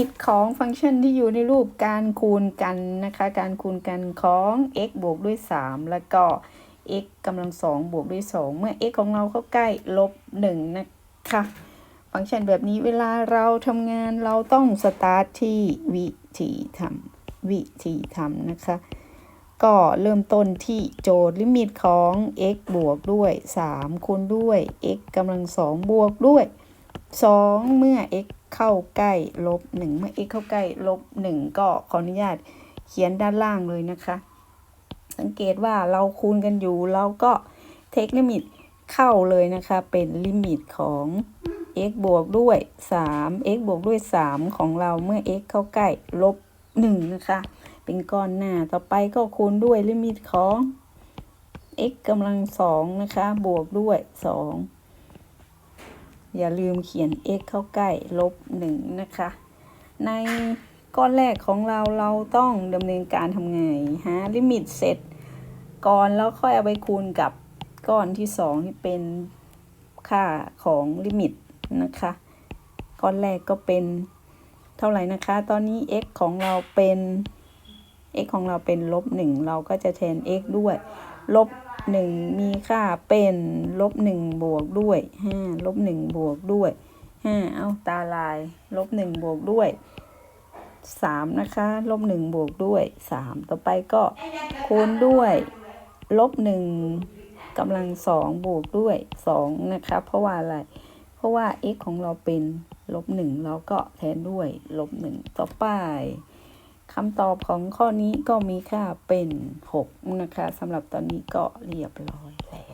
ปิดของฟังก์ชันที่อยู่ในรูปการคูณกันนะคะ การคูณกันของ x บวกด้วย 3 แล้วก็ x กำลังสองบวกด้วย 2 เมื่อ x ของเราเข้าใกล้ลบ1นะคะ ฟังก์ชันแบบนี้เวลาเราทำงานเราต้องสตาร์ทที่วิธีทำวิธีทำนะคะ ก็เริ่มต้นที่โจทย์ลิมิตของ x บวกด้วย 3 คูณด้วย x กำลังสองบวกด้วย 2 เมื่อ x เข้าใกล้ลบ1เมื่อ x เข้าใกล้ลบ1ก็ขออนุญาตเขียนด้านล่างเลยนะคะ สังเกตว่าเราคูณกันอยู่เราก็เทคลิมิตเข้าเลยนะคะ เป็นลิมิตของ x บวกด้วย 3 x บวกด้วย 3 ของเราเมื่อ x เข้าใกล้ลบ1นะคะ เป็นก้อนหน้าต่อไปก็คูณด้วยลิมิตของ x กำลังสองนะคะ บวกด้วย 2 อย่าลืมเขียน x เข้าใกล้ลบ1นะคะ ในก้อนแรกของเราเราต้องดำเนินการทำไงหาลิมิตเสร็จ ก่อนแล้วค่อยเอาไปคูณกับก้อนที่ 2 ที่เป็นค่าของลิมิตนะคะ ก้อนแรกก็เป็นเท่าไหร่นะคะ ตอนนี้ x ของเราเป็น x ของเราเป็นลบหนึ่งเราก็จะแทน x ด้วยลบ หนึ่งมีค่าเป็นลบหนึ่งบวกด้วยห้าลบหนึ่งบวกด้วยห้าเอาตาลายลบหนึ่งบวกด้วยสามนะคะลบหนึ่งบวกด้วยสามต่อไปก็คูณด้วยลบหนึ่งกำลังสองบวกด้วยสองนะคะเพราะว่าอะไร เพราะว่า x ของเราเป็นลบหนึ่งเราก็แทนด้วยลบหนึ่งต่อไป คำตอบของข้อนี้ก็มีค่าเป็น 6 นะคะสำหรับตอนนี้ก็เรียบร้อยแล้ว